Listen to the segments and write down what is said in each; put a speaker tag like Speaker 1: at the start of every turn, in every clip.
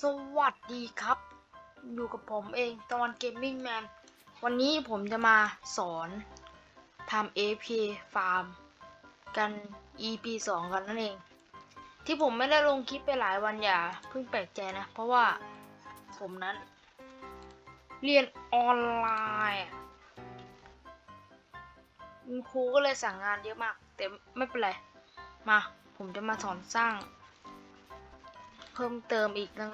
Speaker 1: สวัสดีครับ อยู่กับผมเองตะวันเกมมิ่งแมนวันนี้ผมจะมาสอนทำ AP Farm กัน EP 2 กันนั่นเอง ที่ผมไม่ได้ลงคลิปไปหลายวันอย่าเพิ่งแปลกใจนะ เพราะว่าผมนั้น เรียนออนไลน์ครูก็เลยสั่งงานเยอะมาก แต่ไม่เป็นไร มา ผมจะมาสอนสร้าง เพิ่มเติมอีกนะ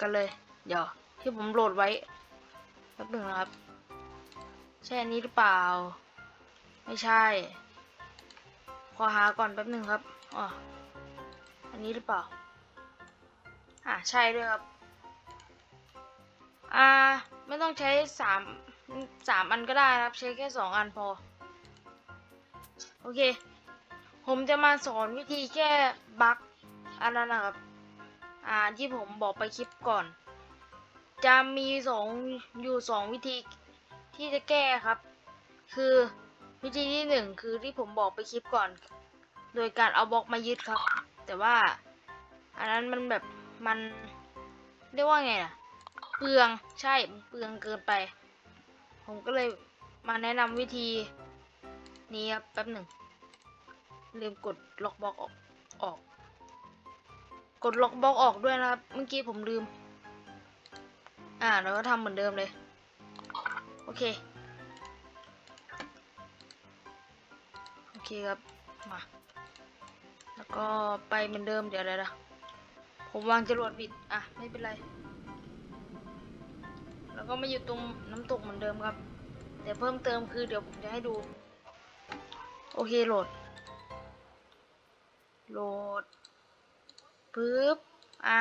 Speaker 1: กันเลย เดี๋ยว ที่ผมโหลดไว้แป๊บหนึ่งนะครับ ใช่อันนี้หรือเปล่า ไม่ใช่ ขอหาก่อนแป๊บหนึ่งครับอ๋ออันนี้หรือเปล่า อ่าใช่ด้วยครับ อ่า ไม่ต้องใช้สามสามอันก็ได้ครับ ใช้แค่สองอันพอ โอเค ผมจะมาสอนวิธีแก้บั๊กอันนั้นนะครับ อ่าที่ผมบอกไปคลิปก่อน จะมีสองอยู่สองวิธีที่จะแก้ครับ คือวิธีที่หนึ่งคือที่ผมบอกไปคลิปก่อน โดยการเอาบล็อกมายึดครับ แต่ว่าอันนั้นมันแบบมันเรียกว่าไงน่ะ เปลืองใช่เปลืองเกินไป ผมก็เลยมาแนะนำวิธีนี้ครับแป๊บหนึ่งลืมกดล็อกบล็อกออกออก กดล็อกบล็อกออกด้วยนะครับ เมื่อกี้ผมลืม อ่าเราก็ทำเหมือนเดิมเลย โอเค โอเคครับ มา แล้วก็ไปเหมือนเดิมเดี๋ยวอะไรนะผมวางจรวดบิด อะ ไม่เป็นไร แล้วก็มาอยู่ตรงน้ำตกเหมือนเดิมครับ แต่เพิ่มเติมคือเดี๋ยวผมจะให้ดู โอเคโหลด โหลด ปึ๊บ อ่า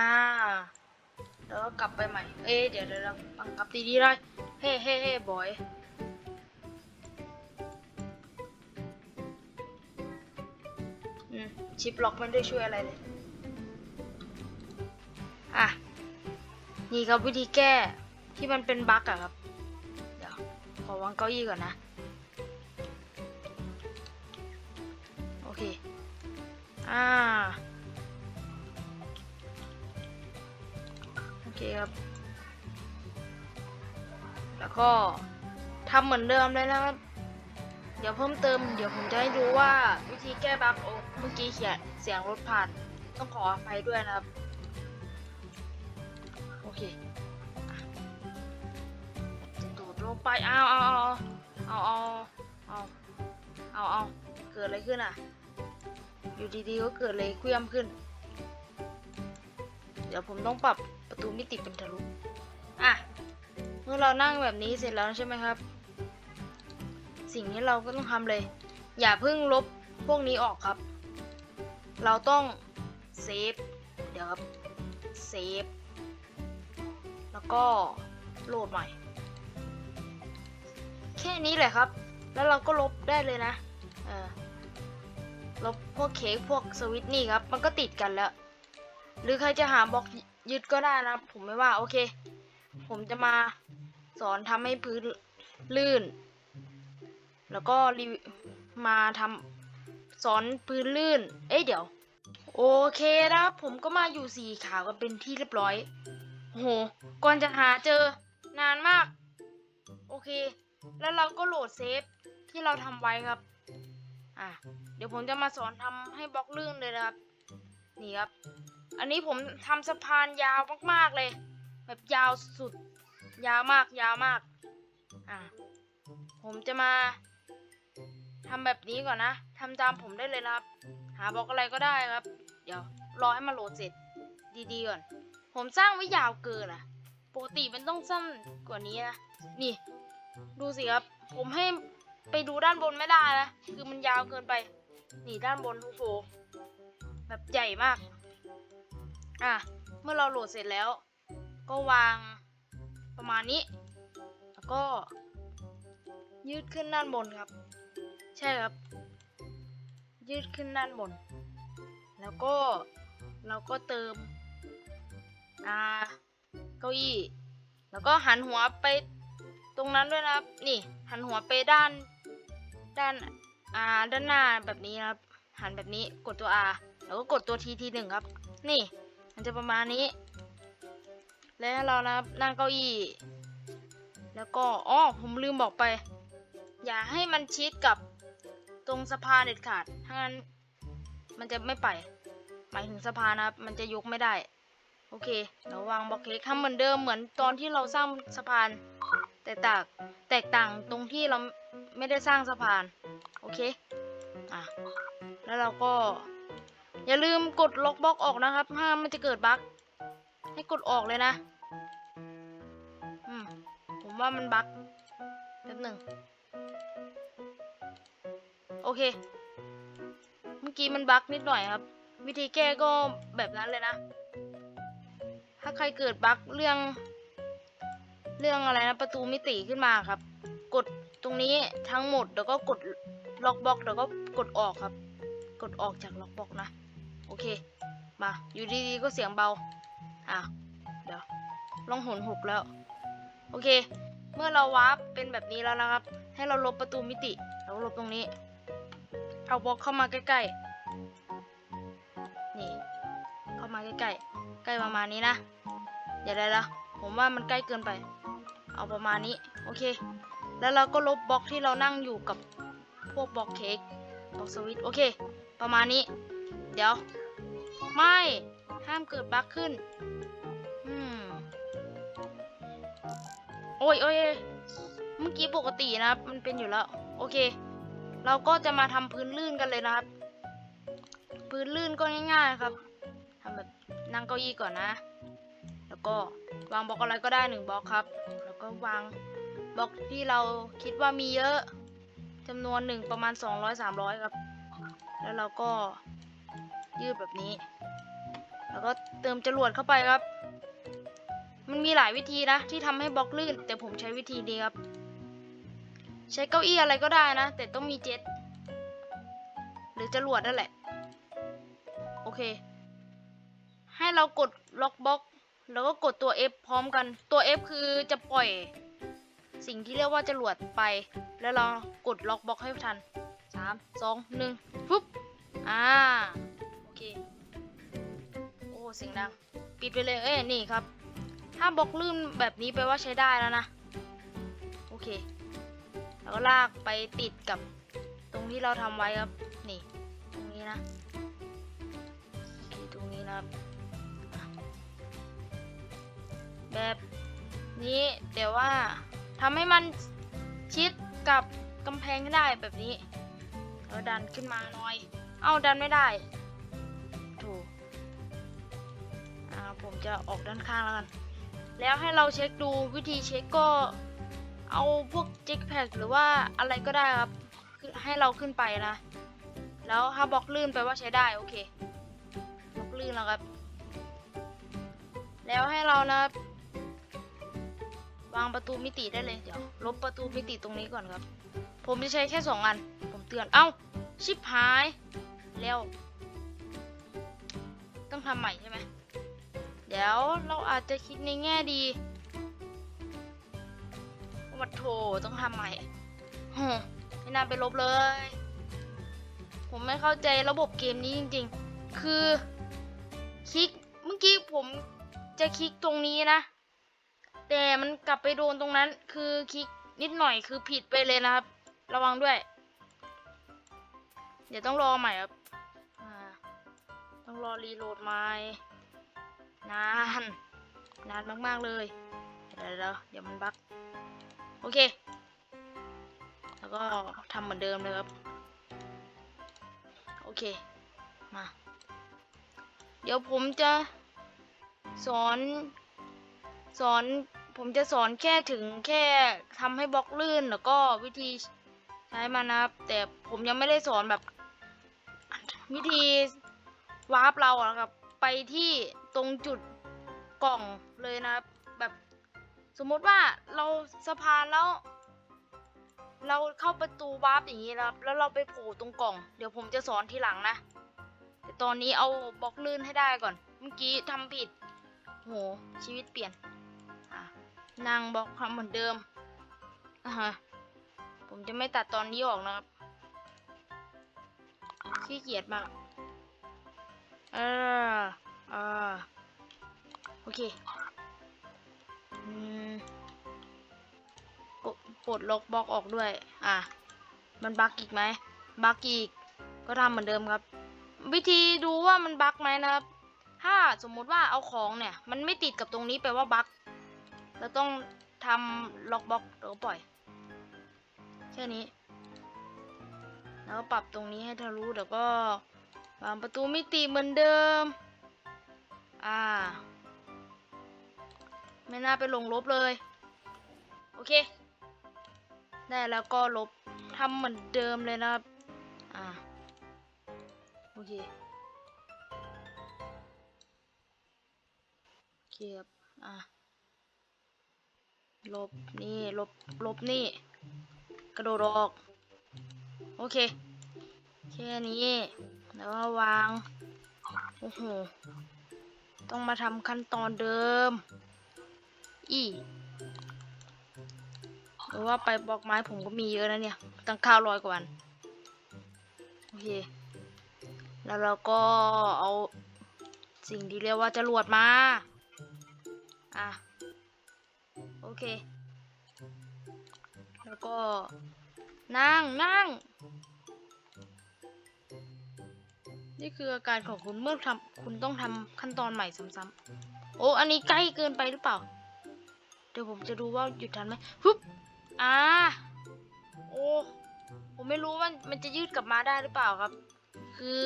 Speaker 1: แล้วก็กลับไปใหม่ เอ๊เดี๋ยวเดี๋ยวเราบังคับดีๆได้ เฮ้เฮ้เฮ้บอยอืมชิปล็อกไม่ได้ช่วยอะไรเลย อะ นี่ครับวิธีแก้ที่มันเป็นบั๊กอะครับ เดี๋ยวขอวางเก้าอี้ก่อนนะ โอเค อ่า เคครับ แล้วก็ทำเหมือนเดิมเลยนะครับ เดี๋ยวเพิ่มเติม เดี๋ยวผมจะให้ดูว่าวิธีแก้บั๊กโอ้เมื่อกี้เขียนเสียงรถผ่าน ต้องขออภัยด้วยนะครับ โอเคอะตูดลงไปเอาเอาเอาเอาเอาเอาเอาเกิดอะไรขึ้นอะ อยู่ดีๆก็เกิดอะไรเคลื่อมขึ้น เดี๋ยวผมต้องปรับ ประตูมิติเป็นทะลุ อะ เมื่อเรานั่งแบบนี้เสร็จแล้วใช่ไหมครับ สิ่งที่เราก็ต้องทำเลย อย่าเพิ่งลบพวกนี้ออกครับ เราต้องเซฟ เดี๋ยวครับเซฟ แล้วก็โหลดใหม่ แค่นี้แหละครับ แล้วเราก็ลบได้เลยนะเออลบพวกเค้กพวกสวิตนี่ครับ มันก็ติดกันแล้ว หรือใครจะหาบล็อก ยึดก็ได้นะผมไม่ว่า โอเค ผมจะมาสอนทำให้พื้นลื่น แล้วก็รีมาทำสอนพื้นลื่น เอ้ยเดี๋ยว โอเคนะครับผมก็มาอยู่สีขาวกันเป็นที่เรียบร้อยโอ้โหก่อนจะหาเจอนานมาก โอเค แล้วเราก็โหลดเซฟที่เราทำไว้ครับ อะ เดี๋ยวผมจะมาสอนทำให้บล็อกลื่นเลยนะครับ นี่ครับ อันนี้ผมทำสะพานยาวมากๆเลย แบบยาวสุด ยาวมากยาวมาก อะผมจะมาทำแบบนี้ก่อนนะทำตามผมได้เลยนะครับ หาบล็อกอะไรก็ได้ครับ เดี๋ยวรอให้มาโหลดเสร็จดีๆก่อน ผมสร้างไว้ยาวเกินอะปกติมันต้องสั้นกว่านี้นะนี่ ดูสิครับ ผมให้ไปดูด้านบนไม่ได้นะคือมันยาวเกินไป นี่ด้านบนโอ้โหแบบใหญ่มาก อะ เมื่อเราโหลดเสร็จแล้ว ก็วางประมาณนี้ แล้วก็ ยืดขึ้นด้านบนครับ ใช่ครับ ยืดขึ้นด้านบน แล้วก็เราก็เติม อ่า เก้าอี้ แล้วก็หันหัวไปตรงนั้นด้วยนะครับ นี่ หันหัวไปด้าน ด้าน อ่า ด้านหน้าแบบนี้ครับ หันแบบนี้ กดตัว R แล้วก็กดตัว T ทีหนึ่งครับ นี่ มันจะประมาณนี้ และให้เรานะนั่งเก้าอี้ แล้วก็อ๋อผมลืมบอกไป อย่าให้มันชิดกับตรงสะพานเด็ดขาดถ้างั้นมันจะไม่ไป หมายถึงสะพานนะครับ มันจะยกไม่ได้ โอเคเดี๋ยวางบล็อกเค้กทำเหมือนเดิมเหมือนตอนที่เราสร้างสะพาน แต่ต่างแตกต่างตรงที่เราไม่ได้สร้างสะพาน โอเค อะ แล้วเราก็ อย่าลืมกดล็อกบล็อกออกนะครับ ห้ามมันจะเกิดบั๊กให้กดออกเลยนะอืมผมว่ามันบั๊กแป๊บหนึ่งโอเค เมื่อกี้มันบั๊กนิดหน่อยครับ วิธีแก้ก็แบบนั้นเลยนะ ถ้าใครเกิดบั๊กเรื่อง เรื่องอะไรนะ ประตูมิติขึ้นมาครับ กดตรงนี้ทั้งหมดแล้วก็กดล็อกบล็อกแล้วก็กดออกครับ กดออกจากล็อกบล็อกนะ เค มา อยู่ดีๆก็เสียงเบา อะ เดี๋ยว ลองหนหกแล้ว โอเค เมื่อเราวาร์ปเป็นแบบนี้แล้วนะครับ ให้เราลบประตูมิติเราลบตรงนี้ เอาบล็อกเข้ามาใกล้ๆ นี่ เข้ามาใกล้ๆ ใกล้ประมาณนี้นะเดี๋ยวได้ละ ผมว่ามันใกล้เกินไป เอาประมาณนี้ โอเค แล้วเราก็ลบบล็อกที่เรานั่งอยู่กับพวกบล็อกเค้กบล็อกสวิตโอเค ประมาณนี้ เดี๋ยว ไม่ ห้ามเกิดบั๊กขึ้น อืม โอ้ยโอ้ยเมื่อกี้ปกตินะครับ มันเป็นอยู่แล้ว โอเค เราก็จะมาทำพื้นลื่นกันเลยนะครับ พื้นลื่นก็ง่ายๆครับทำแบบนั่งเก้าอี้ก่อนนะ แล้วก็วางบล็อกอะไรก็ได้หนึ่งบล็อกครับ แล้วก็วางบล็อกที่เราคิดว่ามีเยอะจำนวนหนึ่งประมาณ 200-300 ครับ แล้วเราก็ยืดแบบนี้ แล้วก็เติมจรวดเข้าไปครับ มันมีหลายวิธีนะ ที่ทำให้บล็อกลื่น แต่ผมใช้วิธีนี้ครับ ใช้เก้าอี้อะไรก็ได้นะ แต่ต้องมีเจ็ตหรือจรวดนั่นแหละ โอเค ให้เรากดล็อกบล็อก แล้วก็กดตัว F พร้อมกัน ตัว F คือจะปล่อย สิ่งที่เรียกว่าจรวดไป แล้วเรากดล็อกบล็อกให้ทันสามสองหนึ่งปุ๊บ อ่า โอเค โอ้เสียงดัง ปิดไปเลย เอ้ย นี่ครับ ถ้าบล็อกลื่นแบบนี้แปลว่าใช้ได้แล้วนะ โอเค แล้วก็ลากไปติดกับตรงที่เราทำไว้ครับ นี่ ตรงนี้นะตรงนี้นะครับ แบบนี้แต่ว่าทำให้มันชิดกับกำแพงได้แบบนี้แล้วดันขึ้นมาหน่อย เอาดันไม่ได้ จะออกด้านข้างแล้วกัน แล้วให้เราเช็คดูวิธีเช็คก็เอาพวกจิกแพคหรือว่าอะไรก็ได้ครับ ให้เราขึ้นไปนะ แล้วถ้าบล็อกลื่นไปว่าใช้ได้โอเคบล็อกลื่นแล้วครับ แล้วให้เรานะวางประตูมิติได้เลยเดี๋ยวลบประตูมิติตรงนี้ก่อนครับ ผมจะใช้แค่สองอัน ผมเตือนเอ้าชิบหายแล้ว ต้องทำใหม่ใช่ไหม เดี๋ยวเราอาจจะคิดในแง่ดีวัดโถต้องทำใหม่โหไม่น่าไปลบเลย ผมไม่เข้าใจระบบเกมนี้จริง ๆ คือ คลิกเมื่อกี้ผมจะคลิกตรงนี้นะ แต่มันกลับไปโดนตรงนั้น คือคลิกนิดหน่อยคือผิดไปเลยนะครับ ระวังด้วย เดี๋ยวต้องรอใหม่ครับต้องรอรีโหลดใหม่ นาน นานมากๆเลยเดี๋ยวเดี๋ยวเดี๋ยวมันบั๊กโอเค แล้วก็ทำเหมือนเดิมเลยครับ โอเค มา เดี๋ยวผมจะสอนสอนผมจะสอนแค่ถึงแค่ทำให้บล็อกลื่นแล้วก็วิธีใช้มันนะครับ แต่ผมยังไม่ได้สอนแบบ วิธีวาร์ปเราอะครับ ไปที่ ตรงจุดกล่องเลยนะครับ แบบสมมติว่าเราสะพานแล้ว เราเข้าประตูวาร์ปอย่างนี้นะครับ แล้วเราไปโผล่ตรงกล่อง เดี๋ยวผมจะสอนทีหลังนะ แต่ตอนนี้เอาบล็อกลื่นให้ได้ก่อน เมื่อกี้ทำผิด โห ชีวิตเปลี่ยนนั่งบล็อกทำเหมือนเดิมอะฮะผมจะไม่ตัดตอนนี้ออกนะครับขี้เกียจมากเออ โอเคปลดล็อกบล็อกออกด้วย อะ มันบั๊กอีกไหมบั๊กอีก ก็ทำเหมือนเดิมครับ วิธีดูว่ามันบั๊กไหมนะครับ ถ้าสมมติว่าเอาของเนี่ย มันไม่ติดกับตรงนี้แปลว่าบั๊กเราต้องทำล็อกบล็อกแล้วปล่อย แค่นี้ แล้วปรับตรงนี้ให้ทะลุแล้วก็วางประตูมิติเหมือนเดิม อ่า ไม่น่าไปลงลบเลย โอเค ได้แล้วก็ลบทำเหมือนเดิมเลยนะครับ อ่า โอเค โอเคครับ อ่าลบนี่ลบลบนี่ กระโดดออก โอเค แค่นี้แล้วก็วาง โอ้โห ต้องมาทำขั้นตอนเดิม อีหรือว่าไปบล็อกไม้ผมก็มีเยอะนะเนี่ย ตั้งข้าวร้อยกว่าวันโอเค แล้วเราก็เอาสิ่งที่เรียกว่าจรวดมา อะ โอเค แล้วก็นั่งนั่ง นี่คืออาการของคุณเมื่อทำคุณต้องทำขั้นตอนใหม่ซ้ำๆโอ้ อันนี้ใกล้เกินไปหรือเปล่า เดี๋ยวผมจะดูว่าหยุดทันไหมฮึบอ่าโอ้ผมไม่รู้ว่ามันจะยืดกลับมาได้หรือเปล่าครับ คือ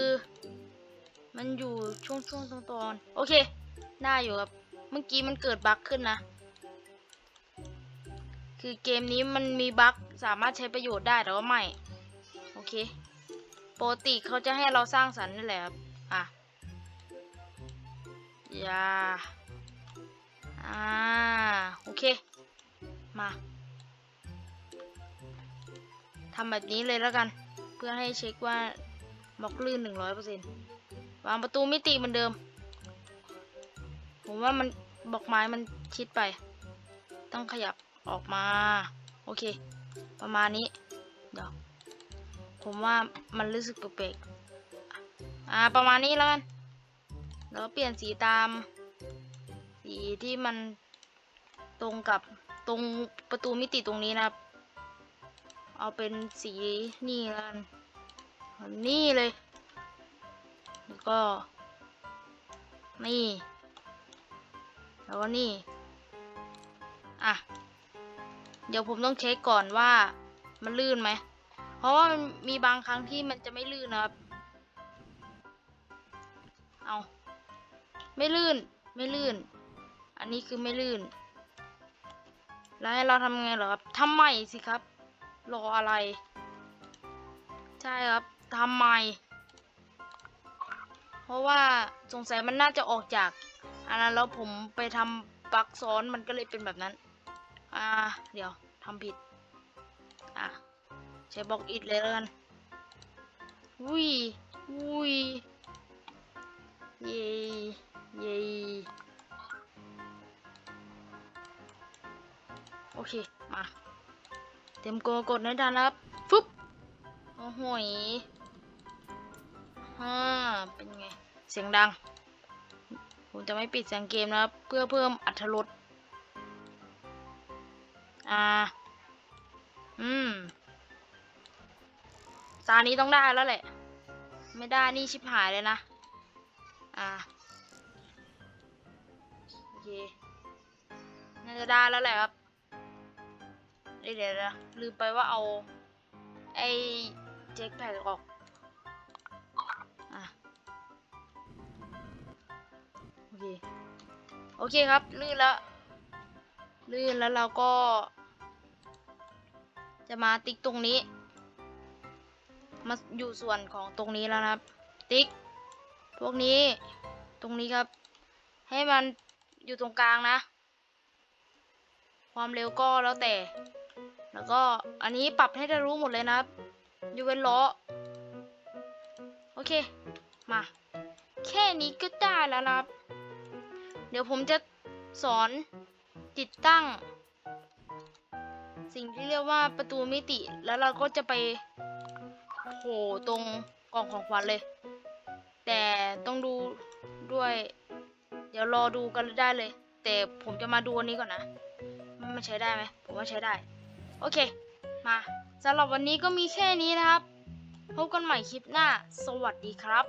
Speaker 1: มันอยู่ช่วงช่วงตอนตอนๆโอเค ได้อยู่ครับ เมื่อกี้มันเกิดบั๊กขึ้นนะ คือเกมนี้มันมีบั๊กสามารถใช้ประโยชน์ได้แต่ว่าไม่ โอเคปกติเขาจะให้เราสร้างสรรค์นี่แหละครับ อะ อย่า อ่า โอเค มาทำแบบนี้เลยแล้วกัน เพื่อให้เช็คว่าบล็อกลื่นหนึ่งร้อยเปอร์เซ็นต์วางประตูมิติเหมือนเดิม ผมว่ามันบล็อกไม้มันชิดไป ต้องขยับออกมา โอเค ประมาณนี้ เดี๋ยว ผมว่ามันรู้สึกแปลกๆอ่า ประมาณนี้แล้วกัน แล้วเปลี่ยนสีตาม ที่มันตรงกับตรงประตูมิติตรงนี้นะครับ เอาเป็นสีนี่แล้วกันนี่เลย แล้วก็ นี่ แล้วก็นี่ อะ เดี๋ยวผมต้องเช็คก่อนว่ามันลื่นไหม เพราะว่ามันมีบางครั้งที่มันจะไม่ลื่นนะครับ เอา ไม่ลื่น ไม่ลื่น อันนี้คือไม่ลื่น แล้วให้เราทำไงเหรอครับทำใหม่สิครับ รออะไร ใช่ครับทำใหม่ เพราะว่าสงสัยมันน่าจะออกจาก อันนั้นแล้วผมไปทำปลักซ้อนมันก็เลยเป็นแบบนั้น อ่า เดี๋ยวทำผิด อะ ใช้บล็อกอิดเลยแล้วกันวุ้ยวุ้ยเย้เย้ โอเค มา เต็มโกกดให้ทันครับฟึบโอ้โหฮ่าเป็นไง เสียงดัง ผมจะไม่ปิดเสียงเกมนะครับ เพื่อเพิ่มอัตรสอ่า อืมซานี้ต้องได้แล้วแหละ ไม่ได้นี่ชิบหายเลยนะ อ่า โอเค น่าจะได้แล้วแหละครับ เดี๋ยวนะลืมไปว่าเอา ไอ้เจ็คแพ็กออกอะโอเค โอเคครับ ลื่นแล้ว ลื่นแล้วเราก็ จะมาติ๊กตรงนี้ มาอยู่ส่วนของตรงนี้แล้วนะครับ ติ๊ก พวกนี้ ตรงนี้ครับ ให้มันอยู่ตรงกลางนะ ความเร็วก็แล้วแต่ แล้วก็อันนี้ปรับให้ได้รู้หมดเลยนะครับยกเว้นล้อ โอเค มา แค่นี้ก็ได้แล้วนะครับ เดี๋ยวผมจะสอนติดตั้ง สิ่งที่เรียกว่าประตูมิติ แล้วเราก็จะไปโผล่ตรงกล่องของขวัญเลย แต่ต้องดูด้วย เดี๋ยวรอดูกันได้เลย แต่ผมจะมาดูอันนี้ก่อนนะ มันใช้ได้ไหม ผมว่าใช้ได้ โอเค มาสำหรับวันนี้ก็มีแค่นี้นะครับ พบกันใหม่คลิปหน้า สวัสดีครับ